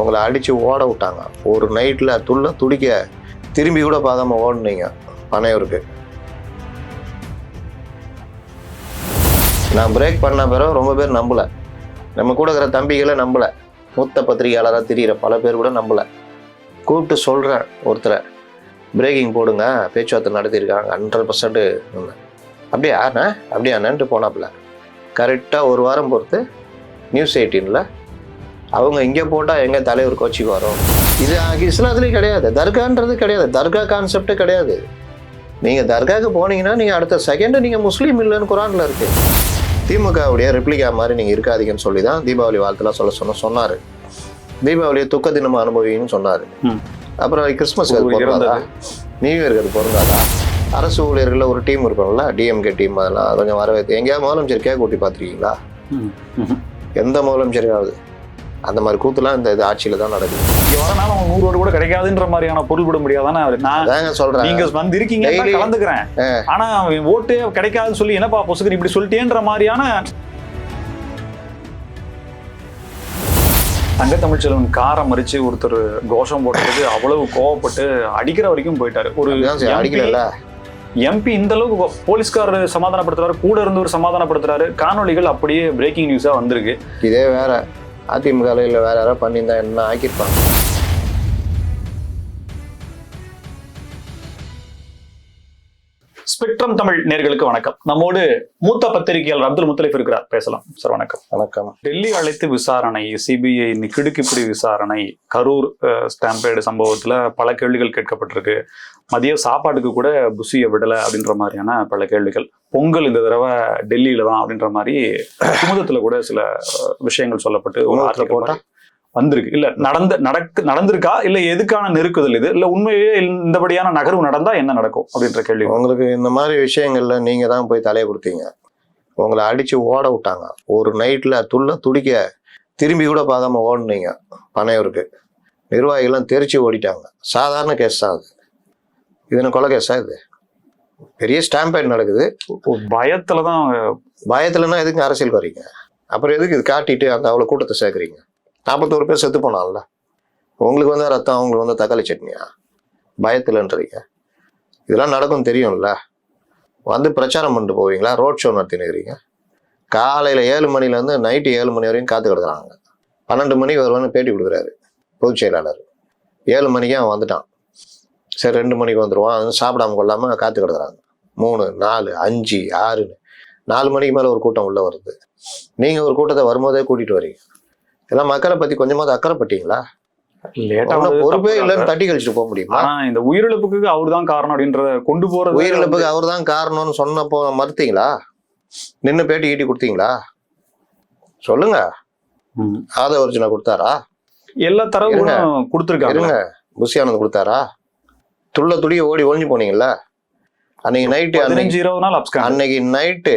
உங்களை அடித்து ஓட விட்டாங்க. ஒரு நைட்டில் துள்ள துடிக்க திரும்பி கூட பார்க்காம ஓடுனீங்க பனையூருக்கு நான் பிரேக் பண்ண பிறகு ரொம்ப பேர் நம்பலை. நம்ம கூட இருக்கிற தம்பிகளை நம்பலை. மூத்த பத்திரிகையாளராக தெரிகிற பல பேர் கூட நம்பல. கூப்பிட்டு சொல்கிறேன் ஒருத்தரை. பிரேக்கிங் போடுங்க பேச்சுவார்த்தை நடத்தியிருக்காங்க ஹண்ட்ரட் பர்சன்ட்டு அப்படியா அண்ணா? அப்படியா அண்ணன்ட்டு போனாப்புல. கரெக்டாக ஒரு வாரம் பொறுத்து நியூஸ் எயிட்டீனில் அவங்க இங்கே போட்டால் எங்கள் தலைவர் கோச்சிக்கு வரும்? இது இஸ்லாத்துலேயும் கிடையாது. தர்கான்றது கிடையாது. தர்கா கான்செப்டே கிடையாது. நீங்கள் தர்காவுக்கு போனீங்கன்னா நீங்கள் அடுத்த செகண்டு நீங்கள் முஸ்லீம் இல்லைன்னு குரானில் இருக்கு. திமுகவுடைய ரெப்ளிகா மாதிரி நீங்கள் இருக்காதீங்கன்னு சொல்லி தான் தீபாவளி வாழ்த்துலாம் சொல்ல சொன்ன சொன்னார். தீபாவளியை துக்க தினமாக அனுபவிங்கன்னு சொன்னார். அப்புறம் கிறிஸ்மஸ் அது இறந்தது. நியூ இயருக்கு அது பொருந்தாதா? அரசு ஊழியர்களில் ஒரு டீம் இருக்கும்ல டிஎம்கே டீம் அதெல்லாம் கொஞ்சம் வரவேற்று எங்கேயாவது முதலமைச்சர் கேக் கூட்டி பார்த்துருக்கீங்களா. எந்த முதலமைச்சரையாவது அந்த மாதிரி கூத்துலாம் இந்த இது ஆட்சியில் தான் நடக்குது. இங்க வரனால அவங்க நூறு ரூபா கூட கிடைக்காதுன்ற மாதிரியான பொருள் விட முடியாதானே அவரு நான் சொல்கிறேன் நீங்க வந்து இருக்கீங்க Daily- கலந்துக்கிறேன். ஆனா அவன் ஓட்டே கிடைக்காதுன்னு சொல்லி என்னப்பா பொசுக்கு இப்படி சொல்லிட்டேன்ற மாதிரியான தங்கத்தமிழ்ச்செல்வன் காரை மறிச்சு ஒருத்தர் கோஷம் போட்டதுக்கு அவ்வளவு கோவப்பட்டு அடிக்கிற வரைக்கும் போயிட்டாரு. ஒரு அடிக்கல எம்பி இந்த அளவுக்கு போலீஸ்காரர் சமாதானப்படுத்துறாரு கூட இருந்தவர் சமாதானப்படுத்துறாரு. காணொளிகள் அப்படியே பிரேக்கிங் நியூஸா வந்திருக்கு. இதே வேற. அதிமுக இல்லை வேறு யாராவது பண்ணியிருந்தா என்ன ஆக்கியிருப்பாங்க? ஸ்பெக்ட்ரம் தமிழ் நேர்களுக்கு வணக்கம். நம்மோடு மூத்த பத்திரிகையாளர் அப்துல் முத்தலிஃப் இருக்கிறார். பேசலாம். சார் வணக்கம். வணக்கம். டெல்லி அழைத்து விசாரணை சிபிஐ கிடுக்கிப்பிடி விசாரணை கரூர் ஸ்டாம்பேடு சம்பவத்துல பல கேள்விகள் கேட்கப்பட்டிருக்கு. மதிய சாப்பாட்டுக்கு கூட புசிய விடலை அப்படின்ற மாதிரியான பல கேள்விகள். பொங்கல் இந்த தடவை டெல்லியில தான் அப்படின்ற மாதிரி குமுதத்துல கூட சில விஷயங்கள் சொல்லப்பட்டு வந்திருக்கு. இல்ல நடந்த நடக்கு நடந்திருக்கா? இல்ல எதுக்கான நெருக்குதல் இது? இல்ல உண்மையே இந்தபடியான நகர்வு நடந்தா என்ன நடக்கும்? அப்படின்ற கேள்வி. உங்களுக்கு இந்த மாதிரி விஷயங்கள்ல நீங்க தான் போய் தலையை கொடுத்தீங்க. உங்களை அடிச்சு ஓட விட்டாங்க. ஒரு நைட்ல துள்ள துடிக்க திரும்பி கூட பார்க்காம ஓடுனீங்க. பனையூருக்கு. நிர்வாகிகள்லாம் தெரிச்சு ஓடிட்டாங்க. சாதாரண கேஸ் தான் அது. இது என்ன கொலை கேஸா இது? பெரிய ஸ்டாம்பேட் நடக்குது. ஒரு பயத்துலதான் பயத்துலன்னா எதுக்கு அரசியல் வரீங்க அப்புறம் எதுக்கு இது காட்டிட்டு அந்த அவ்வளோ கூட்டத்தை சேர்க்குறீங்க? நாற்பத்தோரு பேர் செத்து போனான்ல. உங்களுக்கு வந்து ரத்தம் அவங்களுக்கு வந்து தக்காளி சட்னியா? பயத்துலன்றீங்க. இதெல்லாம் நடக்கும் தெரியும்ல. வந்து பிரச்சாரம் பண்ணிட்டு போவீங்களா? ரோட் ஷோ நடத்தினுக்கிறீங்க. காலையில் ஏழு மணிலேருந்து நைட்டு ஏழு மணி வரையும் காத்து கிடக்குறாங்க. பன்னெண்டு மணி வருவான்னு பேட்டி கொடுக்குறாரு பொதுச் செயலாளர். ஏழு மணிக்கு அவன் வந்துட்டான். சரி ரெண்டு மணிக்கு வந்துடுவான் அது சாப்பிடாம கொள்ளாமல் காத்து கிடக்குறாங்க. மூணு நாலு அஞ்சு ஆறுன்னு. நாலு மணிக்கு மேலே ஒரு கூட்டம் உள்ளே வருது. நீங்கள் ஒரு கூட்டத்தை வரும்போதே கூட்டிகிட்டு வரீங்க. இதெல்லாம் மக்களை பற்றி கொஞ்சமாவது அக்கறைப்பட்டீங்களா? பொறுப்பே இல்லைன்னு இல்ல. தட்டி கழிச்சுட்டு போக முடியுமா? இந்த உயிரிழப்புக்கு அவர்தான் காரணம் அப்படின்றத கொண்டு போறது உயிரிழப்புக்கு அவர் தான் காரணம்னு சொன்னப்போ மறுத்தீங்களா? நின்று பேட்டி கீட்டி கொடுத்தீங்களா? சொல்லுங்க. ம். ஆதவர்ஜுனா கொடுத்தாரா? எல்லா தரவுகளும் கொடுத்துருக்காங்க. இருங்க. புஷி ஆனந்த் கொடுத்தாரா? துள்ள துடிய ஓடி ஒளிஞ்சு போனீங்கல்ல? அன்னைக்கு நைட்டு அன்னைக்கு இருபது நாள் அன்னைக்கு நைட்டு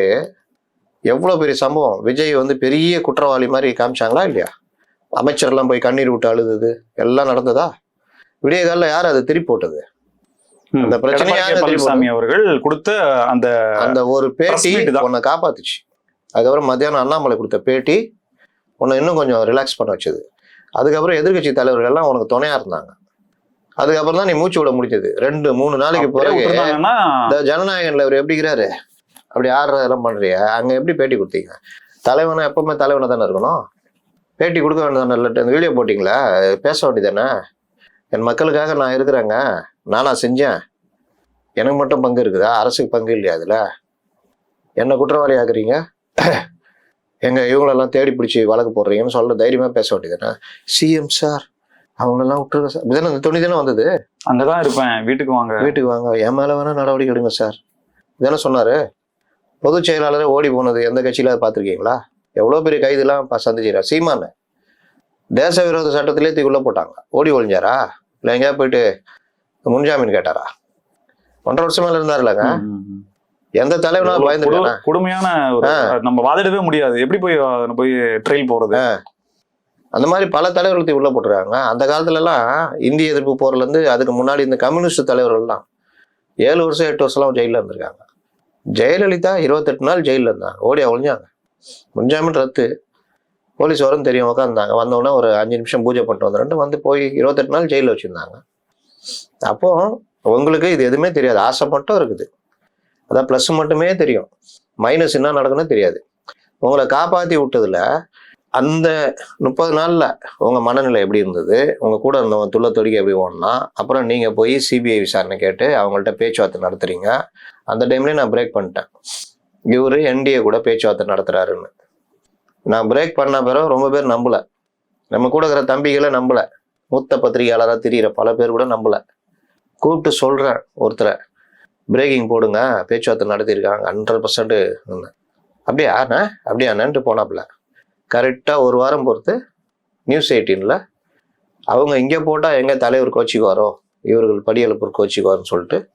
எவ்வளோ பெரிய சம்பவம்? விஜய் வந்து பெரிய குற்றவாளி மாதிரி காமிச்சாங்களா இல்லையா? அமைச்சர்லாம் போய் கண்ணீர் விட்டு அழுதது எல்லாம் நடந்ததா? விடிய காலில் யார் அதை திருப்பி போட்டது? அந்த பிரச்சனையை யாரு தெரியும் பழனிசாமி அவர்கள் கொடுத்த அந்த அந்த ஒரு பேட்டி. உன்னை காப்பாத்துச்சு. அதுக்கப்புறம் மத்தியானம் அண்ணாமலை கொடுத்த பேட்டி உன்னை இன்னும் கொஞ்சம் ரிலாக்ஸ் பண்ண வச்சது. அதுக்கப்புறம் எதிர்க்கட்சி தலைவர்கள்லாம் உனக்கு துணையா இருந்தாங்க. அதுக்கப்புறம் தான் நீ மூச்சு விட முடிஞ்சது. ரெண்டு மூணு நாளைக்கு பிறகு இந்த ஜனநாயகன்ல இவர் எப்படி இருக்கிறாரு? அப்படி ஆடுற இதெல்லாம் பண்றிய? அங்க எப்படி பேட்டி கொடுத்தீங்க? தலைவனா எப்பவுமே தலைவனா தானே இருக்கணும்? பேட்டி கொடுக்க வேண்டியதானே இல்லாட்டி அந்த வீடியோ போட்டிங்களா? பேச வேண்டியதானே என் மக்களுக்காக நான் இருக்கிறேங்க. நானா செஞ்சேன். எனக்கு மட்டும் பங்கு இருக்குதா? அரசுக்கு பங்கு இல்லையா அதுல? என்ன குற்றவாளி ஆக்குறீங்க? எங்க இவங்களெல்லாம் தேடி பிடிச்சி வழக்கு போடுறீங்கன்னு சொல்ல தைரியமா பேச வேண்டியதானே சிஎம் சார் அவங்களெல்லாம் விட்டுருங்க சார் இதுதானே துணி தானே வந்தது? அங்கதான் இருப்பேன். வீட்டுக்கு வாங்க. வீட்டுக்கு வாங்க. என் மேல வேணா நடவடிக்கை எடுங்க சார் இதானே சொன்னாரு? பொதுச் செயலாளரே ஓடி போனது எந்த கட்சியில பார்த்துருக்கீங்களா? எவ்வளோ பெரிய கைதெல்லாம் ப- சந்திச்சிடா சீமான். தேச விரோத சட்டத்திலே தூக்கி உள்ள போட்டாங்க. ஓடி ஒழிஞ்சாரா இல்லை எங்கேயா போயிட்டு முன்ஜாமீன் கேட்டாரா? ஒன்றரை வருஷம் மேல இருந்தாருலங்க. எந்த தலைவனா எவ்வளவு பயந்துட்டானா? கொடு- கொடுமையான ஒரு நம்ம வாதிடவே முடியாது. எப்படி போய் போய் ட்ரெயில் போறது அந்த மாதிரி பல தலைவர்கள் தூக்கி உள்ள போட்டுருக்காங்க. அந்த காலத்துல எல்லாம் இந்திய எதிர்ப்பு போர்ல இருந்து அதுக்கு முன்னாடி இந்த கம்யூனிஸ்ட் தலைவர்கள்லாம் ஏழு வருஷம் எட்டு வருஷம்லாம் ஜெயிலில் இருந்திருக்காங்க. ஜெயலலிதா இருபத்தெட்டு நாள் ஜெயிலில் இருந்தாங்க. ஓடி ஒழிஞ்சாங்க முன்ஜாமீன் ரத்து. போலீஸ் வரும் தெரியும் உட்காந்தாங்க வந்தோடனே ஒரு அஞ்சு நிமிஷம் பூஜை பண்ணிட்டு வந்துட்டு வந்து போய் இருபத்தெட்டு நாள் ஜெயிலில் வச்சுருந்தாங்க. அப்போ உங்களுக்கு இது எதுவுமே தெரியாது. ஆசை மட்டும் இருக்குது. அதான் ப்ளஸ் மட்டுமே தெரியும். மைனஸ் என்ன நடக்குன்னு தெரியாது. உங்களை காப்பாற்றி விட்டதில் அந்த முப்பது நாளில் உங்கள் மனநிலை எப்படி இருந்தது? உங்கள் கூட இருந்தவங்க துள்ள தொடிக்க எப்படி ஓடனா அப்புறம் நீங்கள் போய் சிபிஐ விசாரணை கேட்டு அவங்கள்ட்ட பேச்சுவார்த்தை நடத்துறீங்க. அந்த டைம்லேயே நான் பிரேக் பண்ணிட்டேன். இவர் என்டிஏ கூட பேச்சுவார்த்தை நடத்துகிறாருன்னு நான் பிரேக் பண்ண பிறகு ரொம்ப பேர் நம்பல. நம்ம கூட இருக்கிற தம்பிகளை நம்பல. மூத்த பத்திரிகையாளராக தெரிகிற பல பேர் கூட நம்பலை. கூப்பிட்டு சொல்கிறேன் ஒருத்தரை. பிரேக்கிங் போடுங்க. பேச்சுவார்த்தை நடத்தியிருக்காங்க. ஹண்ட்ரட் பர்சன்ட்டு அப்படியா? அண்ணா? அப்படியா? அண்ணன்ட்டு போனாப்புல. கரெக்டாக ஒரு வாரம் பொறுத்து நியூஸ் எயிட்டீனில் அவங்க இங்கே போட்டால் எங்கள் தலைவர் கோச்சிக்குவாரோ? இவர்கள் படியெழுப்பூர் கோச்சிக்குவார்னு சொல்லிட்டு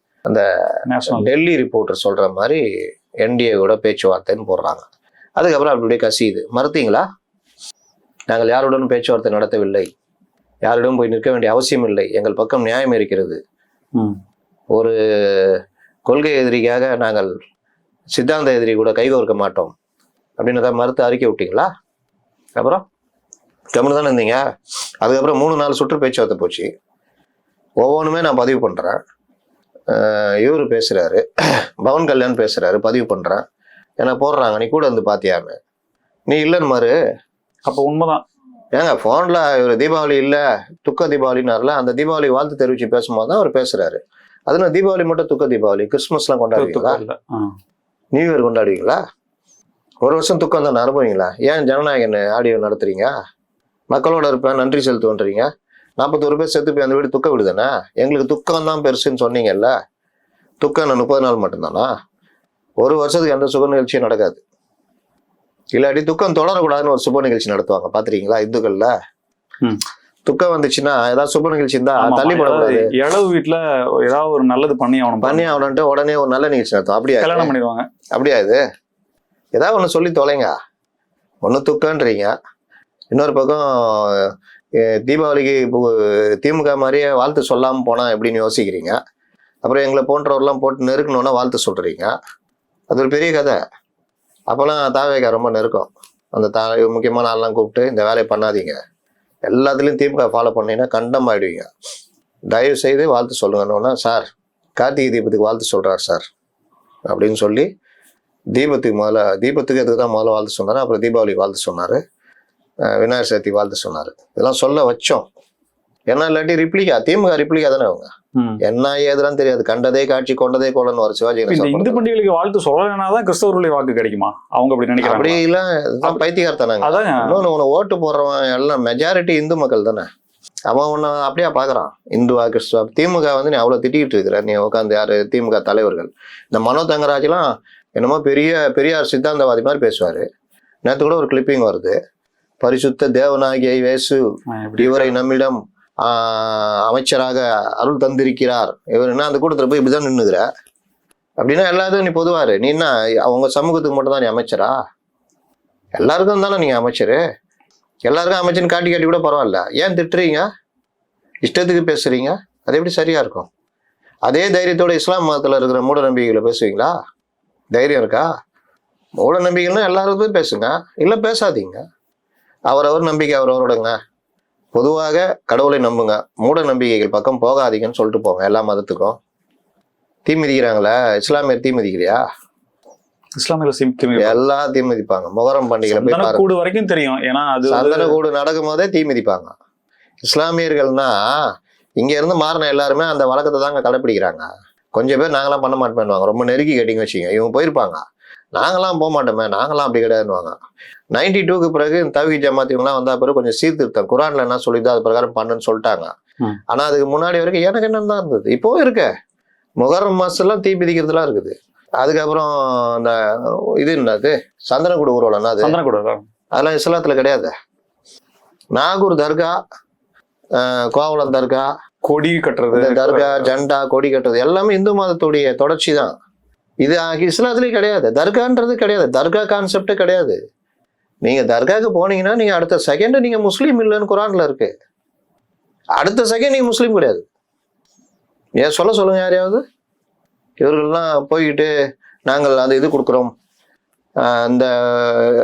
நேஷனல் டெல்லி ரிப்போர்ட்டர் சொல்ற மாதிரி என்டிஏவோட பேச்சுவார்த்தைன்னு போடுறாங்க. அதுக்கப்புறம் அப்படி அப்படியே கசியுது. மறுத்தீங்களா? நாங்கள் யாருடனும் பேச்சுவார்த்தை நடத்தவில்லை. யாரிடம் போய் நிற்க வேண்டிய அவசியம் இல்லை. எங்கள் பக்கம் நியாயம் இருக்கிறது. ம். ஒரு கொள்கை எதிரிக்காக நாங்கள் சித்தாந்த எதிரி கூட கைகோர்க்க மாட்டோம். அப்படின்னு தான் மறுத்து அறிக்கை விட்டீங்களா? அப்புறம் கம்முன்னு தானே இருந்தீங்க? அதுக்கப்புறம் மூணு நாலு சுற்று பேச்சுவார்த்தை போச்சு. ஒவ்வொன்றுமே நான் பதிவு பண்ணுறேன் இவர் பேசுகிறாரு பவன் கல்யாண் பேசுகிறாரு பதிவு பண்ணுறேன் ஏன்னா போடுறாங்க நீ கூட வந்து பார்த்தியான்னு நீ இல்லைன்னு மாரு அப்போ உண்மைதான். ஏங்க ஃபோனில் இவர் தீபாவளி இல்லை துக்க தீபாவளினார்ல அந்த தீபாவளி வாழ்த்து தெரிவித்து பேசும்போது தான் அவர் பேசுகிறாரு அதுல தீபாவளி மட்டும் துக்க தீபாவளி கிறிஸ்மஸ்லாம் கொண்டாடுவீங்களா. நியூ இயர் கொண்டாடுவீங்களா? ஒரு வருஷம் துக்கம் தான் அனுபவீங்களா? ஏன் ஜனநாயகன் ஆடியோ நடத்துறீங்க? மக்களோட இருப்பேன் நன்றி செலுத்துவன்றீங்க. நாற்பத்தோரு பேர் செத்து போய் அந்த வீடு துக்க வீடு தானே எங்களுக்கு துக்கம் தான் பெருசுன்னு சொன்னீங்கல்ல? துக்கம் என்ன முப்பது நாள் மட்டும்தானா? ஒரு வருஷத்துக்கு எந்த சுப நிகழ்ச்சியும் நடக்காது. இல்லாட்டி துக்கம் தொடரக்கூடாதுன்னு ஒரு சுப நிகழ்ச்சி நடத்துவாங்க. பாத்திருக்கீங்களா? இந்துக்கள்ல. துக்கம் வந்துச்சுன்னா ஏதாவது சுப நிகழ்ச்சி இருந்தா ஆமா, தள்ளி போடக்கூடாது. இளவு வீட்டுல ஏதாவது ஒரு நல்லது பண்ணி அவனும் பண்ணி அவன்ட்டு உடனே ஒரு நல்ல நிகழ்ச்சி நடத்தும் அப்படியா? கல்யாணம் பண்ணிடுவாங்க. அப்படியா இது? ஏதாவது ஒன்று சொல்லி தொலைங்க. ஒன்று துக்கன்றீங்க. இன்னொரு பக்கம் தீபாவளிக்கு திமுக மாதிரியே வாழ்த்து சொல்லாமல் போனால் எப்படின்னு யோசிக்கிறீங்க. அப்புறம் எங்களை போன்றவரெல்லாம் போட்டு நெருக்கணுன்னா வாழ்த்து சொல்கிறீங்க அது ஒரு பெரிய கதை. அப்போல்லாம் தாவேக்கா ரொம்ப நெருக்கம். அந்த தா முக்கியமான ஆள்லாம் கூப்பிட்டு இந்த வேலையை பண்ணாதீங்க. எல்லாத்துலேயும் திமுக ஃபாலோ பண்ணீங்கன்னா கண்டம் ஆயிடுவீங்க. தயவு செய்து வாழ்த்து சொல்லுங்கன்னு சார் கார்த்திகை தீபத்துக்கு வாழ்த்து சொல்கிறார் சார். அப்படின்னு சொல்லி தீபத்துக்கு முதல்ல தீபத்துக்கு அதுக்கு தான் முதல்ல வாழ்த்து சொன்னார்? அப்புறம் தீபாவளிக்கு வாழ்த்து சொன்னார். விநாயகர் சதுர்த்தி வாழ்த்து சொன்னார். இதெல்லாம் சொல்ல வச்சோம். ஏன்னா இல்லாட்டி ரிப்ளிகா திமுக ரிப்ளிகா தானே அவங்க. என்ன ஏதுலாம் தெரியாது. கண்டதே காட்சி கொண்டதே கோலன்னு ஒரு சிவாஜி இந்த. பண்டிகைகளுக்கு வாழ்த்து சொல்லலைனாதான் கிறிஸ்தவர்களுடைய வாக்கு கிடைக்குமா? அவங்க அப்படி அப்படி நினைக்கிறாங்க இல்ல. இதுதான் பைத்தியக்காரத்தனாங்க அதான் இன்னொன்று ஓட்டு போடுறவன் எல்லாம் மெஜாரிட்டி இந்து மக்கள் தானே? அவன் உன்னை அப்படியா பார்க்கறான். இந்துவா கிறிஸ்துவா திமுக வந்து நீ அவ்வளோ திட்டிக்கிட்டு இருக்கிற. நீ உட்காந்து யாரு? திமுக தலைவர்கள். இந்த மனோ தங்கராஜ்லாம் என்னமோ பெரிய பெரியார் சித்தாந்தவாதி மாதிரி பேசுவார். நேற்று கூட ஒரு கிளிப்பிங் வருது. பரிசுத்த தேவனாகிய இயேசு இவரை நம்மிடம் அமைச்சராக அருள் தந்திருக்கிறார். இவர் என்ன அந்த கூட்டத்தில் போய் இப்படிதான் நின்னுக்கிற? அப்படின்னா எல்லாத்துக்கும் நீ பொதுவாரு. நீ என்ன அவங்க சமூகத்துக்கு மட்டும் தான் நீ அமைச்சரா? எல்லாருக்கும் தானே நீங்க அமைச்சர்? எல்லாருக்கும் அமைச்சர்னு காட்டி காட்டி கூட பரவாயில்ல. ஏன் திட்டுறீங்க? இஷ்டத்துக்கு பேசுறீங்க? அது எப்படி சரியா இருக்கும்? அதே தைரியத்தோட இஸ்லாம் மதத்தில் இருக்கிற மூட நம்பிக்கைகளை பேசுவீங்களா? தைரியம் இருக்கா? மூட நம்பிக்கைகள்னா எல்லாருக்கும் பேசுங்க. இல்லை பேசாதீங்க. அவரவர் நம்பிக்கை அவரவரோடங்க பொதுவாக கடவுளை நம்புங்க. மூட நம்பிக்கைகள் பக்கம் போகாதீங்கன்னு சொல்லிட்டு போங்க எல்லா மதத்துக்கும். தீ மிதிக்கிறாங்களே? இஸ்லாமியர் தீ மிதிக்கிறியா இஸ்லாமிய சிம் எல்லா தீ மிதிப்பாங்க. முகரம் பாருங்க. கூடு வரைக்கும் தெரியும். ஏன்னா அது சந்தன கூடு நடக்கும் போதே தீ மிதிப்பாங்க. இஸ்லாமியர்கள்னா இங்க இருந்து மாறின எல்லாருமே அந்த வழக்கத்தை தாங்க கடைப்பிடிக்கிறாங்க. கொஞ்சம் பேர் நாங்களாம் பண்ண மாட்டோம்னுவாங்க ரொம்ப நெருக்கி கேட்டிங்க வச்சுங்க இவங்க போயிருப்பாங்க. நாங்களாம் போக மாட்டோமே. நாங்களாம் அப்படி கிடையாதுன்னுவாங்க. நைன்டி டூக்கு பிறகு இந்த தவி ஜமாத் இவங்கலாம் வந்த பிறகு கொஞ்சம் சீர்திருத்தம். குரான்ல என்ன சொல்லிதோ அது பிரகாரம் பண்ணுன்னு சொல்லிட்டாங்க. ஆனா அதுக்கு முன்னாடி வரைக்கும் எனக்கு என்னன்னு தான் இருந்தது? இப்போவும் இருக்க. முகரம் மாசம்லாம் தீ மிதிக்கிறதுலாம் இருக்குது. அதுக்கப்புறம் அந்த இது என்னது? சந்தனக்கூடு ஊர்வலம் கூடு அதெல்லாம் இஸ்லாத்துல கிடையாது. நாகூர் தர்கா அஹ், கோவளம் தர்கா கொடி கட்டுறது தர்கா ஜண்டா கொடி கட்டுறது எல்லாமே இந்து மதத்துடைய தொடர்ச்சி தான் இது இஸ்லாத்துலயும் கிடையாது. தர்கான்றது கிடையாது. தர்கா கான்செப்டே கிடையாது. நீங்க தர்காக்கு போனீங்கன்னா நீங்க அடுத்த செகண்ட் நீங்க முஸ்லீம் இல்லைன்னு குரான்ல இருக்கு. அடுத்த செகண்ட் நீங்க முஸ்லீம் கிடையாது. ஏன் சொல்ல சொல்லுங்க யாரையாவது? இவர்கள்லாம் போய்கிட்டு நாங்கள் அந்த இது கொடுக்குறோம். இந்த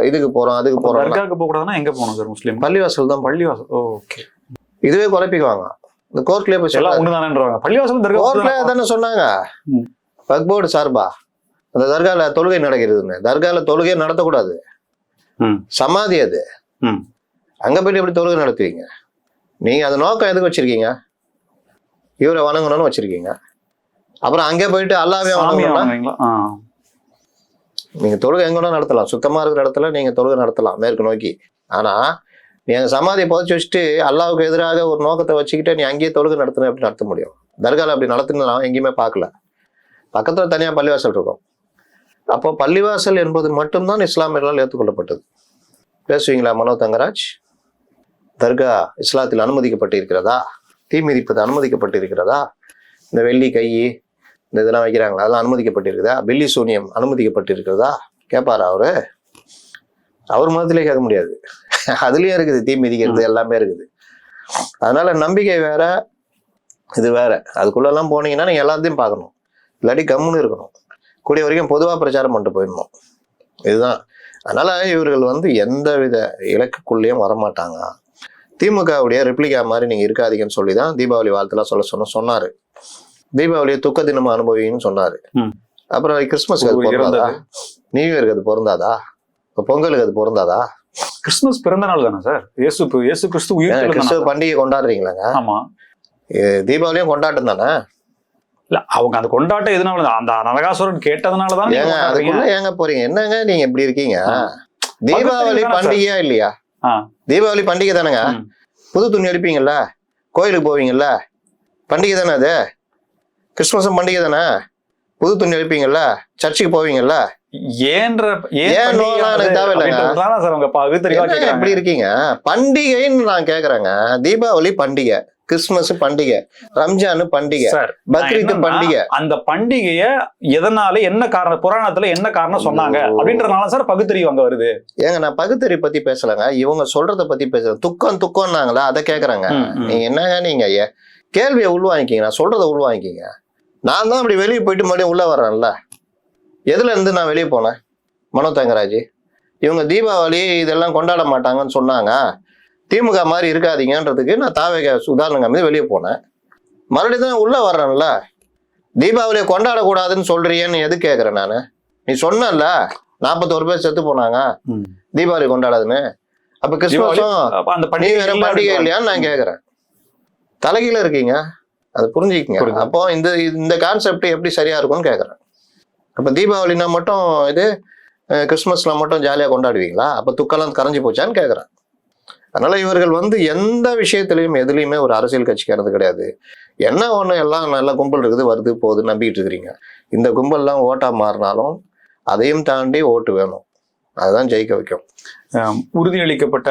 இதுக்கு போறோம் அதுக்கு போறோம் தர்காவுக்கு போக கூடாதுன்னா எங்க போகணும் சார் முஸ்லீம்? பள்ளிவாசல் தான் பள்ளிவாசல். ஓகே. இதுவே குழப்பிக்குவாங்க. இந்த கோர்ட்லயே போய் எல்லாம் ஒண்ணுதானேன்றாங்க பள்ளிவாசல் தர்கா கோர்ட்ல? தானே சொன்னாங்க. ம். வக் போர்டு சார்பா? அந்த தர்கால தொழுகை நடக்கிறதுன்னு. தர்கால தொழுகையே நடத்தக்கூடாது. ம். சமாதி அது. ம். அங்க போயிட்டு எப்படி தொழுகை நடத்துவீங்க? நீங்க அந்த நோக்கம் எதுக்கு வச்சிருக்கீங்க? இவரை வணங்கணும்னு வச்சிருக்கீங்க. அப்புறம் அங்கே போயிட்டு அல்லாவே வணங்கணும்னா. நீங்க தொழுகை எங்க வேணா நடத்தலாம். சுத்தமா இருக்கிற இடத்துல நீங்க தொழுகை நடத்தலாம். மேற்கு நோக்கி. ஆனா என் சமாதியை புதைச்சி வச்சுட்டு அல்லாவுக்கு எதிராக ஒரு நோக்கத்தை வச்சுக்கிட்டு நீ அங்கேயே தொழுகை நடத்தணும் அப்படின்னு நடத்த முடியும்? தர்காவில் அப்படி நடத்துன்னு நான் எங்கேயுமே பார்க்கல. பக்கத்தில் தனியாக பள்ளிவாசல் இருக்கும். அப்போ பள்ளிவாசல் என்பது மட்டும்தான் இஸ்லாமியர்களால் ஏற்றுக்கொள்ளப்பட்டது. பேசுவீங்களா மனோ தங்கராஜ்? தர்கா இஸ்லாத்தில் அனுமதிக்கப்பட்டிருக்கிறதா? தீ மிதிப்பது அனுமதிக்கப்பட்டிருக்கிறதா? இந்த வெள்ளி கை இந்த இதெல்லாம் வைக்கிறாங்களா? அதெல்லாம் அனுமதிக்கப்பட்டிருக்குதா? பில்லி சூனியம் அனுமதிக்கப்பட்டிருக்கிறதா? கேட்பாரா அவரு? அவர் மதத்திலே கேட்க முடியாது. அதுலயும் இருக்குது தீ மிதிக்கிறது எல்லாமே இருக்குது. அதனால நம்பிக்கை வேற இது வேற. அதுக்குள்ளெல்லாம் போனீங்கன்னா நீங்க எல்லாத்தையும் பார்க்கணும். இல்லாட்டி கம்முன்னு இருக்கணும். கூடிய வரைக்கும் பொதுவா பிரச்சாரம் பண்ணிட்டு போயிடணும். இதுதான். அதனால இவர்கள் வந்து எந்த வித இலக்குக்குள்ளேயும் வரமாட்டாங்க. திமுகவுடைய ரெப்ளிகா மாதிரி நீங்க இருக்காதீங்கன்னு சொல்லி தான் தீபாவளி வாழ்த்துலாம் சொல்ல சொன்ன சொன்னாரு. தீபாவளியை துக்க தினமா அனுபவிங்கன்னு சொன்னாரு. அப்புறம் கிறிஸ்மஸ் அது பொருந்தாதா. நியூ இயருக்கு அது பொருந்தாதா? இப்ப பொங்கலுக்கு அது பொருந்தாதா? கிறிஸ்துமஸ் பிறந்த நாள் தானே சார்? இயேசு இயேசு கிறிஸ்து உயிர் கிறிஸ்துவ பண்டிகை கொண்டாடுறீங்களாங்க? ஆமா. தீபாவளியும் கொண்டாட்டம் தானே? இல்ல அவங்க அந்த கொண்டாட்டம் எதனால அந்த நரகாசுரன் கேட்டதுனால தான் ஏங்க அதுக்குள்ள ஏங்க போறீங்க? என்னங்க நீங்க இப்படி இருக்கீங்க. தீபாவளி பண்டிகையா இல்லையா. தீபாவளி பண்டிகை தானேங்க. புது துணி எடுப்பீங்கல்ல கோயிலுக்கு போவீங்கல்ல? பண்டிகை தானே அது? கிறிஸ்துமஸும் பண்டிகை தானே? புது துணி எடுப்பீங்கல்ல சர்ச்சுக்கு போவீங்கல்ல? ஏன்ற ஏன் இப்படி இருக்கீங்க? பண்டிகைன்னு நான் கேக்குறேங்க. தீபாவளி பண்டிகை கிறிஸ்துமஸ் பண்டிகை ரம்ஜான் பண்டிகை பக்ரீத் பண்டிகை. அந்த பண்டிகைய எதனால என்ன காரணம் புராணத்துல என்ன காரணம் சொன்னாங்க ஓ. அப்படின்றனால சார் பகுத்தறிவு அங்க வருது. ஏங்க நான் பகுத்தறி பத்தி பேசலங்க. இவங்க சொல்றத பத்தி பேசுறேன் துக்கம் துக்கம்னாங்களா? அதை கேக்குறாங்க. நீங்க என்னங்க நீங்க? கேள்வியை உள்வாங்கிக்கிங்க. நான் சொல்றத உள்வாங்கிக்கிங்க. நான் தான் அப்படி வெளியே போயிட்டு மறுபடியும் உள்ள வர்றேன்ல. எதுல இருந்து நான் வெளியே போனேன்? மனோ தங்கராஜ் இவங்க தீபாவளி இதெல்லாம் கொண்டாட மாட்டாங்கன்னு சொன்னாங்க. திமுக மாதிரி இருக்காதீங்கன்றதுக்கு நான் தாவேக உதாரணம் வெளியே போனேன். மறுபடியும் தான் உள்ள வர்றேன்ல. தீபாவளியை கொண்டாடக்கூடாதுன்னு சொல்றியேன்னு எது கேட்குறேன் நான்? நீ சொன்னல நாற்பத்தோரு பேர் செத்து போனாங்க. தீபாவளி கொண்டாடாதுன்னு. அப்ப கிறிஸ்துமஸும் அந்த பண்டிகை பண்டிகை. இல்லையான்னு நான் கேக்குறேன். தலைகீழ இருக்கீங்க. அது புரிஞ்சுக்கங்க. அப்போ இந்த இந்த கான்செப்ட் எப்படி சரியா இருக்கும்னு கேக்குறேன். அப்ப தீபாவளினா மட்டும் இது கிறிஸ்மஸ்லாம் கிறிஸ்மஸ்ல மட்டும் ஜாலியா கொண்டாடுவீங்களா? அப்போ துக்கெல்லாம் கரைஞ்சு போச்சான்னு கேட்குறேன் அதனால இவர்கள் வந்து எந்த விஷயத்துலையும் எதுலையுமே ஒரு அரசியல் கட்சிக்கானது கிடையாது. என்ன ஒண்ணு எல்லாம் நல்ல கும்பல் இருக்குது வருது போகுது நம்பிக்கிட்டு இருக்கிறீங்க இந்த கும்பல்லாம் ஓட்டா மாறினாலும் அதையும் தாண்டி ஓட்டு வேணும். அதுதான் ஜெயிக்க வைக்கும். உறுதியளிக்கப்பட்ட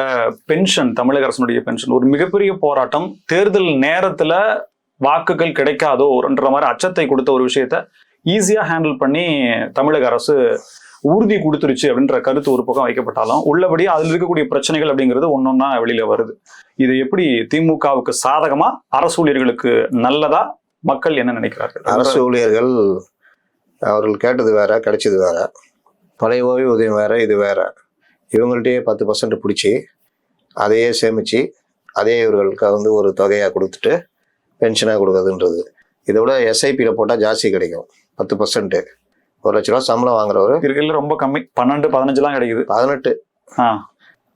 பென்ஷன் தமிழக அரசனுடைய பென்ஷன் ஒரு மிகப்பெரிய போராட்டம். தேர்தல் நேரத்துல வாக்குகள் கிடைக்காதோ கிடைக்காதோன்ற மாதிரி அச்சத்தை கொடுத்த ஒரு விஷயத்த ஈஸியாக ஹேண்டில் பண்ணி தமிழக அரசு உறுதி கொடுத்துருச்சு அப்படின்ற கருத்து ஒரு பக்கம் வைக்கப்பட்டாலும் உள்ளபடி அதில் இருக்கக்கூடிய பிரச்சனைகள் அப்படிங்கிறது ஒன்னொன்னா வெளியில வருது. இது எப்படி திமுகவுக்கு சாதகமா அரசு ஊழியர்களுக்கு நல்லதா மக்கள் என்ன நினைக்கிறார்கள்? அரசு ஊழியர்கள் அவர்கள் கேட்டது வேற கிடைச்சது வேற பழைய ஓய்வூதியம் வேற இது வேற. இவங்கள்ட்டயே பத்து பர்சன்ட் பிடிச்சி அதையே சேமித்து அதே இவர்களுக்கு வந்து ஒரு தொகையாக கொடுத்துட்டு பென்ஷனாக கொடுக்குறதுன்றது. இதை விட எஸ்ஐபியில் போட்டால் ஜாஸ்தி கிடைக்கும். பத்து பர்சன்ட் ஒரு லட்ச ரூபா சம்பளம் வாங்குறவர் இருக்கிறதுல ரொம்ப கம்மி. பன்னெண்டு பதினஞ்சுலாம் கிடைக்குது. பதினெட்டு.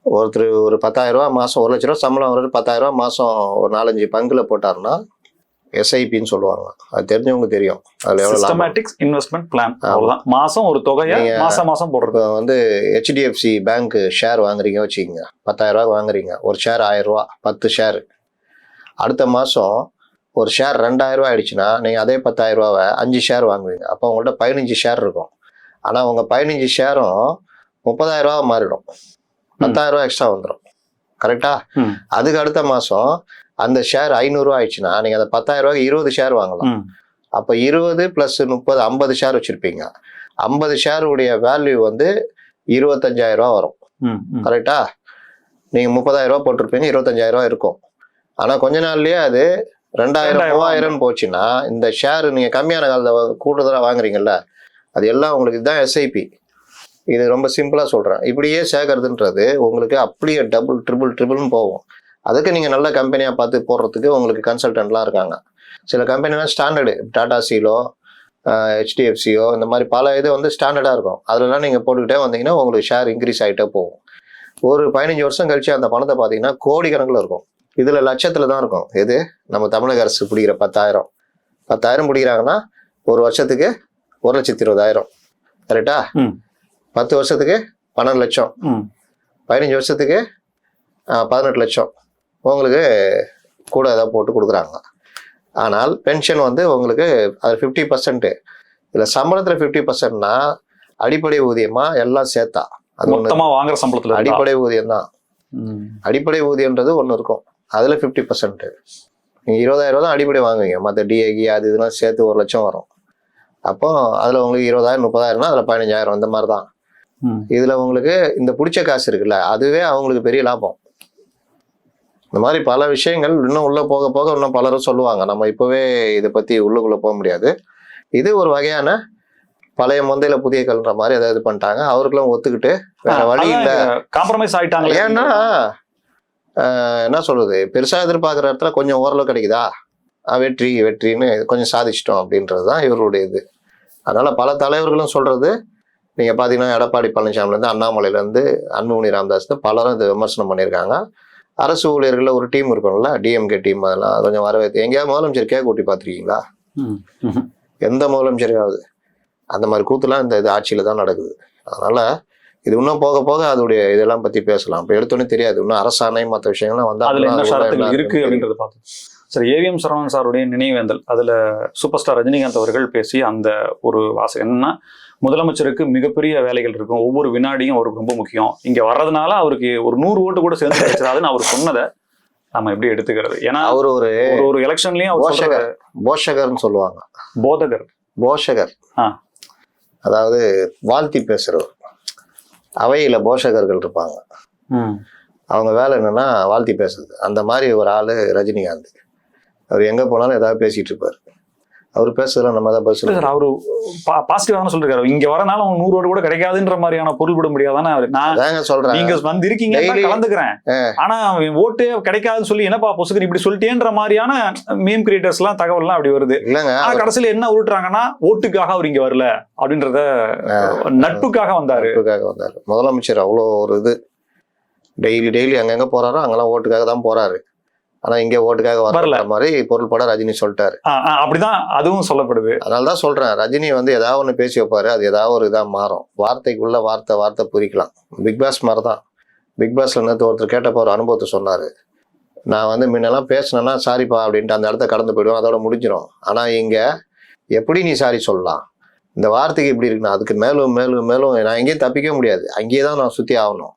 ஒருத்தர் ஒரு பத்தாயிரம் ரூபா மாதம் ஒரு லட்ச ரூபா சம்பளம் வாங்குறது பத்தாயிரம் ரூபா மாதம் ஒரு நாலஞ்சு பங்கில் போட்டாருன்னா எஸ்ஐபின்னு சொல்லுவாங்க. அது தெரிஞ்சவங்களுக்கு தெரியும். அதில் எவ்வளோ சிஸ்டமேட்டிக்ஸ் இன்வெஸ்ட்மெண்ட் பிளான் ஆமா. அவ்வளவுதான். மாசம் ஒரு தொகையை மாசம் மாசம் போடுறது. வந்து ஹெச்டிஎஃப்சி பேங்க் ஷேர் வாங்குறீங்க வச்சுக்கோங்க. பத்தாயிரம் ரூபா வாங்குறீங்க. ஒரு ஷேர் ஆயிரம் ரூபா பத்து ஷேர் அடுத்த மாதம் ஒரு ஷேர் ரெண்டாயிரம் ரூபா ஆயிடுச்சுன்னா நீங்கள் அதே பத்தாயிரம் ரூபாவை அஞ்சு ஷேர் வாங்குவீங்க. அப்போ உங்கள்கிட்ட பதினஞ்சு ஷேர் இருக்கும். ஆனால் உங்கள் பதினஞ்சு ஷேரும் முப்பதாயிரம் ரூபா மாறிடும். பத்தாயிரம் ரூபா எக்ஸ்ட்ரா வந்துடும் கரெக்டா. அதுக்கு அடுத்த மாதம் அந்த ஷேர் ஐநூறுரூவா ஆயிடுச்சுன்னா நீங்கள் அந்த பத்தாயிரம் ரூபாய்க்கு இருபது ஷேர் வாங்கலாம். அப்போ இருபது ப்ளஸ் முப்பது ஐம்பது ஷேர் வச்சுருப்பீங்க. ஐம்பது ஷேர் உடைய வேல்யூ வந்து இருபத்தஞ்சாயிரம் ரூபா வரும். கரெக்டா நீங்க முப்பதாயிரம் ரூபாய் போட்டிருப்பீங்க இருபத்தஞ்சாயிரம் ரூபாய் இருக்கும். ஆனா கொஞ்ச நாள்லயே அது ரெண்டாயிரம் மூவாயிரம் போச்சுன்னா இந்த ஷேர் நீங்க கம்மியான காலத்துல வா- கூடுதலா வாங்குறீங்கல்ல அது எல்லாம் உங்களுக்கு இதுதான் எஸ்ஐபி இது ரொம்ப சிம்பிளாக சொல்கிறேன் இப்படியே சேர்க்கறதுன்றது உங்களுக்கு அப்படியே டபுள் ட்ரிபிள் ட்ரிபிள்னு போகும். அதுக்கு நீங்கள் நல்ல கம்பெனியாக பார்த்து போடுறதுக்கு உங்களுக்கு கன்சல்டன்ட்லாம் இருக்காங்க. சில கம்பெனிலாம் ஸ்டாண்டர்டு டாடா சீலோ ஹெச்டிஎஃப்சியோ இந்த மாதிரி பல இது வந்து ஸ்டாண்டர்டாக இருக்கும். அதிலலாம் நீங்கள் போட்டுக்கிட்டே வந்தீங்கன்னா உங்களுக்கு ஷேர் இன்க்ரீஸ் ஆகிட்டே போகும். ஒரு பதினஞ்சு வருஷம் கழிச்சு அந்த பணத்தை பார்த்தீங்கன்னா கோடிக்கணக்கில் இருக்கும். இதில் லட்சத்தில் தான் இருக்கும். எது? நம்ம தமிழக அரசு பிடிக்கிற பத்தாயிரம். பத்தாயிரம் பிடிக்கிறாங்கன்னா ஒரு வருஷத்துக்கு ஒரு லட்சத்தி இருபதாயிரம். கரெக்டா. பத்து வருஷத்துக்கு பன்னெண்டு லட்சம். பதினஞ்சு வருஷத்துக்கு பதினெட்டு லட்சம். உங்களுக்கு கூட ஏதாவது போட்டு கொடுக்குறாங்க. ஆனால் பென்ஷன் வந்து உங்களுக்கு அது ஃபிஃப்டி பர்சன்ட்டு இதில் சம்பளத்தில் ஃபிஃப்டி பர்சன்ட்னா அடிப்படை ஊதியமா? எல்லாம் சேர்த்தா. அது ஒன்று வாங்குற சம்பளத்துல. அடிப்படை ஊதியம் தான். அடிப்படை ஊதியன்றது ஒன்று இருக்கும். அதில் ஃபிஃப்டி பர்சன்ட் நீங்கள் இருபதாயிரம் ரூபா தான் அடிப்படை வாங்குவீங்க. மற்ற டிஏகி அது இதெல்லாம் சேர்த்து ஒரு லட்சம் வரும். அப்போ அதில் உங்களுக்கு இருபதாயிரம் முப்பதாயிரம்னா அதில் பதினஞ்சாயிரம் இந்த மாதிரி தான். இதில் உங்களுக்கு இந்த பிடிச்ச காசு இருக்குல்ல அதுவே அவங்களுக்கு பெரிய லாபம். இந்த மாதிரி பல விஷயங்கள் இன்னும் உள்ளே போக போக இன்னும் பலரும் சொல்லுவாங்க. நம்ம இப்போவே இதை பற்றி உள்ளுக்குள்ளே போக முடியாது. இது ஒரு வகையான பழைய முந்தையில புதிய கல்ன்ற மாதிரி ஏதாவது பண்ணிட்டாங்க. அவர்களும் ஒத்துக்கிட்டு வேற வழி இல்லை. காம்ப்ரமைஸ் ஆயிட்டாங்களே. ஏன்னா என்ன சொல்றது? பெருசா எதிர்பார்க்குற இடத்துல கொஞ்சம் ஓரளவு கிடைக்குதா? வெற்றி வெற்றின்னு கொஞ்சம் சாதிச்சிட்டோம் அப்படின்றது தான் இவருடைய இது. அதனால பல தலைவர்களும் சொல்றது நீங்க பாத்தீங்கன்னா எடப்பாடி பழனிசாமிலேருந்து அண்ணாமலையிலேருந்து அன்புமணி ராமதாஸ் பலரும் இதை விமர்சனம் பண்ணியிருக்காங்க. அரசு ஊழியர்களில் ஒரு டீம் இருக்கணும்ல டிஎம்கே டீம் அதெல்லாம் கொஞ்சம் வரவேற்று எங்கேயாவது முதலமைச்சர் கேக் கூட்டி பார்த்துருக்கீங்களா. எந்த முதலமைச்சரையாவது? அந்த மாதிரி கூத்துலாம் இந்த இது ஆட்சியில தான் நடக்குது. அதனால இது இன்னும் போக போக அதோடைய இதெல்லாம் பத்தி பேசலாம். இப்போ எடுத்தோன்னே தெரியாது. இன்னும் அரசாணை மற்ற விஷயங்கள்லாம் வந்து அதுல என்ன ஷரத்துகள் இருக்கு அப்படின்றத பார்த்தோம் சரி ஏவிஎம் சரவணன் சாருடைய நினைவேந்தல். அதுல சூப்பர் ஸ்டார் ரஜினிகாந்த் அவர்கள் பேசி அந்த ஒரு வாசகம். என்னன்னா முதலமைச்சருக்கு மிகப்பெரிய வேலைகள் இருக்கும். ஒவ்வொரு வினாடியும் அவருக்கு ரொம்ப முக்கியம். இங்க வர்றதுனால அவருக்கு ஒரு நூறு ஓட்டு கூட சேர்ந்து கிடைச்சதாதுன்னு அவர் சொன்னதை நம்ம எப்படி எடுத்துக்கிறது? ஏன்னா அவர் ஒரு ஒரு எலெக்ஷன்லயும் போஷகர் போஷகர்னு சொல்லுவாங்க. போதகர். போஷகர். ஆ. அதாவது வாழ்த்தி பேசுறவர். அவையில போஷகர்கள் இருப்பாங்க. அவங்க வேலை என்னன்னா வாழ்த்தி பேசுறது. அந்த மாதிரி ஒரு ஆளு ரஜினிகாந்த். அவர் எங்க போனாலும் ஏதாவது பேசிட்டு இருப்பாரு. அவர் பேசுறதுல நம்ம தான் பேசலாம் சார் அவரு பாசிட்டிவா தானே சொல்லிருக்காரு இங்க வரனால அவங்க நூறு கூட கிடைக்காதுன்ற மாதிரியான பொருள் விட முடியாதானே அவரு. நான் சொல்றேன். நீங்க வந்து இருக்கீங்க கலந்துக்கிறேன். ஆனா ஓட்டே கிடைக்காதுன்னு சொல்லி என்னப்பா பொசுக்கு இப்படி சொல்லிட்டேன்ற மாதிரியான மீம் கிரியேட்டர்ஸ் எல்லாம் தகவல் எல்லாம் அப்படி வருது. இல்லைங்க. ஆனா கடைசியில என்ன உருட்டுறாங்கன்னா ஓட்டுக்காக அவர் இங்க வரல. அப்படின்றத நட்புக்காக வந்தாரு. நட்புக்காக வந்தாரு. முதலமைச்சர் அவ்வளோ ஒரு இது. டெய்லி டெய்லி அங்கங்க போறாரோ அங்கெல்லாம் ஓட்டுக்காக தான் போறாரு. ஆனா இங்க ஓட்டுக்காக வரல. மாதிரி பொருள்பட ரஜினி சொல்லிட்டாரு. அப்படிதான் அதுவும் சொல்லப்படுது. அதனால தான் சொல்றேன் ரஜினி வந்து ஏதாவது ஒன்று பேசி வைப்பாரு அது ஏதாவது ஒரு இதா மாறும். வார்த்தைக்குள்ள வார்த்தை வார்த்தை புரிக்கலாம். பிக் பாஸ் மாதிரி தான் பிக் பாஸ்ல நேற்று ஒருத்தர் கேட்டப்போ ஒரு அனுபவத்தை சொன்னாரு. நான் வந்து முன்னெல்லாம் பேசினேன்னா சாரிப்பா அப்படின்ட்டு அந்த இடத்த கடந்து போயிடுவோம் அதோட முடிஞ்சிடும் ஆனா இங்க எப்படி நீ சாரி சொல்லலாம்? இந்த வார்த்தைக்கு இப்படி இருக்குன்னா அதுக்கு மேலும் மேலும் மேலும் நான் எங்கேயும் தப்பிக்க முடியாது. அங்கேயே தான் நான் சுத்தி ஆகணும்.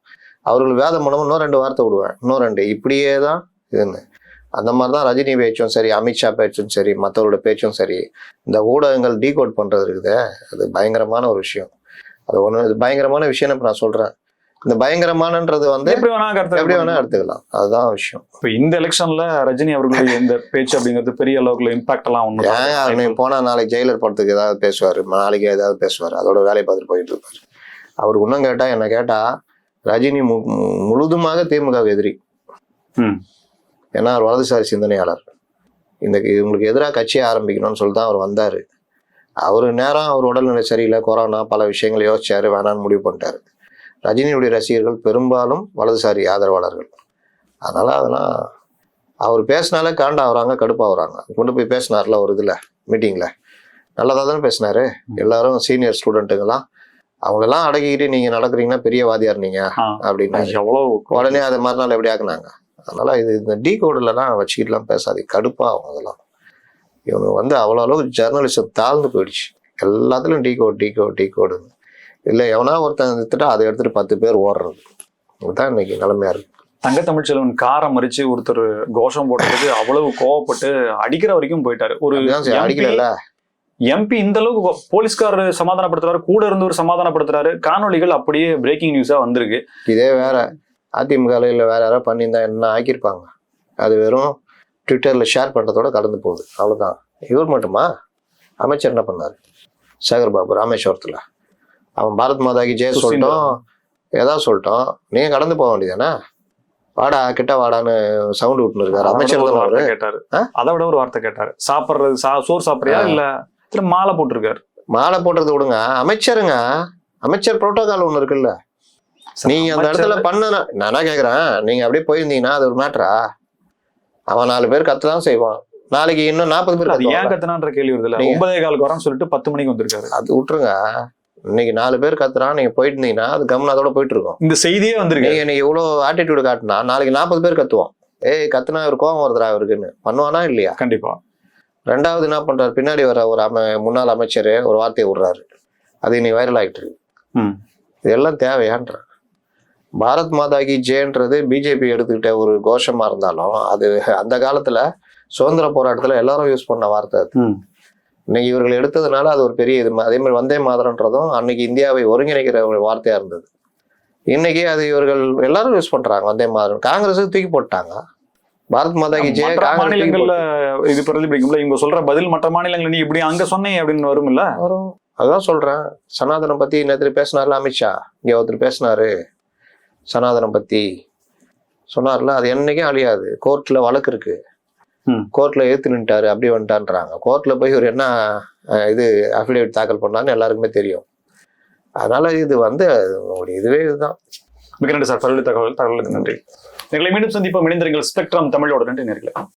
அவர்கள் வேதம் மூலமா இன்னும் ரெண்டு வார்த்தை விடுவேன் இன்னும் ரெண்டு. இப்படியே தான் இதுன்னு. அந்த மாதிரி தான் ரஜினி பேச்சும் சரி அமித்ஷா பேச்சும் சரி மற்றவரோட பேச்சும் சரி இந்த ஊடகங்கள் டீகோட் பண்றது இருக்குதே. அது பயங்கரமான ஒரு விஷயம். அது ஒண்ணு இது பயங்கரமான விஷயம் இப்ப நான் சொல்றேன். இந்த பயங்கரமானன்றது வந்து எப்படி வேணா எப்படி வேணா எடுத்துக்கலாம். அதுதான் விஷயம். இப்ப இந்த எலெக்ஷன்ல ரஜினி அவர்களுடைய இந்த பேச்சு அப்படிங்கிறது பெரிய அளவுக்குள்ள இம்பாக்ட் எல்லாம் நீ போனா நாளைக்கு ஜெயிலர் படத்துக்கு ஏதாவது பேசுவாரு நாளைக்கு ஏதாவது பேசுவாரு அதோட வேலையை பார்த்துட்டு போயிட்டு இருப்பாரு. அவருக்கு இன்னும் கேட்டா என்ன கேட்டா ரஜினி முழுதுமாக திமுக எதிரி. ம். ஏன்னா அவர் வலதுசாரி சிந்தனையாளர். இந்த இவங்களுக்கு எதிராக கட்சியை ஆரம்பிக்கணும்னு சொல்லிட்டு தான் அவர் வந்தாரு. அவர் நேரம் அவர் உடல்நிலை சரியில்லை கொரோனா பல விஷயங்கள் யோசிச்சாரு வேணான்னு முடிவு பண்ணிட்டாரு. ரஜினியுடைய ரசிகர்கள் பெரும்பாலும் வலதுசாரி ஆதரவாளர்கள். அதனால அதெல்லாம் அவர் பேசினாலே காண்டாகிறாங்க கடுப்பாகிறாங்க கொண்டு போய் பேசினார்ல ஒரு இதில் மீட்டிங்கில் நல்லதாக தானே பேசினாரு. எல்லாரும் சீனியர் ஸ்டூடெண்ட்டுங்களாம் அவங்களெல்லாம் அடக்கிக்கிட்டு நீங்கள் நடக்கிறீங்கன்னா பெரிய வாதியார் நீங்க ஆ. அப்படின்னு எவ்வளவு உடனே அதை மறுநாள் எப்படி ஆக்குனாங்க? அதனால இது இந்த டீ கோடுலலாம் வச்சுக்கிட்டுலாம் பேசாது கடுப்பாகும் அதெல்லாம். இவங்க வந்து அவ்வளோ அளவுக்கு ஜெர்னலிசம் தாழ்ந்து போயிடுச்சு. எல்லாத்துலயும் டீ கோட் டீ கோட் டீ கோடுன்னு இல்லை எவனா ஒருத்தன் எடுத்துட்டா அதை எடுத்துட்டு பத்து பேர் ஓடுறது. இதுதான் இன்னைக்கு நிலைமையா இருக்கு. தங்க தமிழ்ச்செல்வன் காரை மறிச்சு ஒருத்தர் கோஷம் போட்டதுக்கு அவ்வளவு கோவப்பட்டு அடிக்கிற வரைக்கும் போயிட்டாரு. ஒரு அடிக்கல எம்பி இந்த அளவுக்கு போலீஸ்காரர் சமாதானப்படுத்துறாரு கூட இருந்தவர் சமாதானப்படுத்துறாரு. காணொளிகள் அப்படியே பிரேக்கிங் நியூஸா வந்திருக்கு. இதே வேற. அதிமுக இல்லை வேற யாராவது பண்ணியிருந்தா என்ன ஆக்கியிருப்பாங்க? அது வெறும் ட்விட்டர்ல ஷேர் பண்றதோட கடந்து போகுது. அவ்வளவுதான். இவர் மட்டுமா? அமைச்சர் என்ன பண்ணாரு? சேகர் பாபு ராமேஸ்வரத்துல. அவன் பாரத் மாதாக்கு ஜெய. சொல்லிட்டோம். ஏதாவது சொல்லிட்டோம். நீங்க கடந்து போக வேண்டியதானே வாடா கிட்ட வாடான்னு சவுண்ட் விட்டுன்னு இருக்காரு. அமைச்சர் வார்த்தை கேட்டாரு. ஆ? அதை விட ஒரு வார்த்தை கேட்டாரு. சாப்பிடுறது சா- சோறு சாப்பிடுறியா. இல்ல? மாலை போட்டிருக்காரு. மாலை போடுறது விடுங்க. அமைச்சருங்க. அமைச்சர் புரோட்டோகால் ஒண்ணு இருக்குல்ல. நீங்க அந்த இடத்துல பண்ண நான் கேக்குறேன்? நீங்க அப்படியே போயிருந்தீங்கன்னா அது ஒரு மேட்டரா அவன் நாலு பேர் கத்துதான் செய்வான். நாளைக்கு இன்னும் நாற்பது பேர் அது ஏன். கத்துனான்ற கேள்வி வருதுல்ல நீங்க- ஒன்பதே காலுக்கு வரேன்னு சொல்லிட்டு பத்து மணிக்கு வந்திருக்காரு. அது விட்டுருங்க. இன்னைக்கு நாலு பேர் கத்துறான் நீங்க போயிட்டு இருந்தீங்கன்னா அது கவனத்தோட போயிட்டு இருக்கோம் இந்த செய்தியே வந்திருக்கு நீங்க இன்னைக்கு இவ்வளவு ஆட்டிடியூட் காட்டினா நாளைக்கு நாற்பது பேர் கத்துவோம் ஏய் கத்துனா இவர் கோவம் வருதுடா இவருக்குன்னு. பண்ணுவானா இல்லையா? கண்டிப்பா. ரெண்டாவது என்ன பண்றாரு? பின்னாடி வர ஒரு அம முன்னாள் அமைச்சர் ஒரு வார்த்தையை விடுறாரு. அது இன்னைக்கு வைரல் ஆகிட்டு இருக்கு. இதெல்லாம் தேவையான்ற பாரத் மாதா கி ஜெயன்றது பிஜேபி எடுத்துக்கிட்ட ஒரு கோஷமா இருந்தாலும் அது அந்த காலத்துல சுதந்திர போராட்டத்துல எல்லாரும் யூஸ் பண்ண வார்த்தை அது. இன்னைக்கு இவர்கள் எடுத்ததுனால அது ஒரு பெரிய இது. அதே மாதிரி வந்தே மாதரன்றதும் அன்னைக்கு இந்தியாவை ஒருங்கிணைக்கிற ஒரு வார்த்தையா இருந்தது. இன்னைக்கு அது இவர்கள் எல்லாரும் யூஸ் பண்றாங்க வந்தே மாதரம் காங்கிரஸ் தூக்கி போட்டாங்க. பாரத் மாதா கி ஜெய தூக்கி மாநிலங்கள்ல இது பிரதிபலிக்கும்ல இவங்க சொல்ற பதில் மற்ற மாநிலங்கள்ல நீ இப்படி அங்க சொன்னீங்க அப்படின்னு வரும்ல? வரும். அதான் சொல்றேன். சனாதனம் பத்தி நேற்று பேசினார்ல அமித்ஷா. இங்க ஒருத்தர் பேசினாரு. சனாதனம் பத்தி சொன்னார்ல அது என்னைக்கும் அழியாது. கோர்ட்ல வழக்கு இருக்கு. ம். கோர்ட்ல ஏத்து நின்ட்டாரு அப்படி வந்துட்டான்றாங்க. கோர்ட்ல போய் இவர் என்ன இது அஃபிடேவிட் தாக்கல் பண்ணான்னு எல்லாருக்குமே தெரியும். அதனால இது வந்து ஒரு இதுவே இதுதான். மிக நன்றி சார். பல்வேறு தகவல் தகவலுக்கு நன்றி. எங்களை மீண்டும் சந்திப்போம். இணைந்திருங்கள். ஸ்பெக்ட்ரம் தமிழோட. நன்றி நேர்களை.